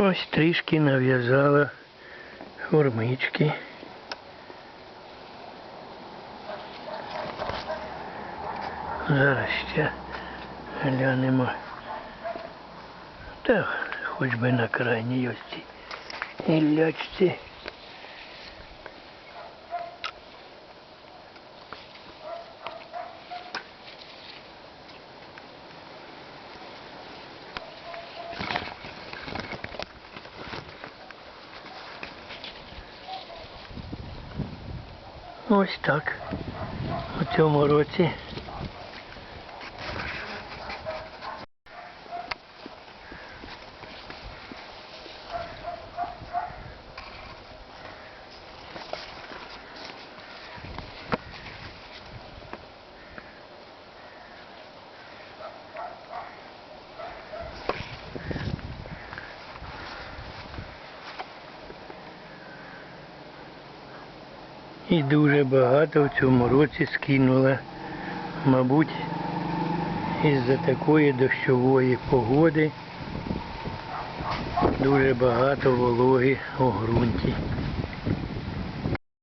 Ось трішки нав'язала формички. Зараз ще глянемо. Так, хоч би на крайній ось цій гіллячці. Ось так. У цьому році. І дуже багато в цьому році скинула, мабуть, із-за такої дощової погоди дуже багато вологи у ґрунті.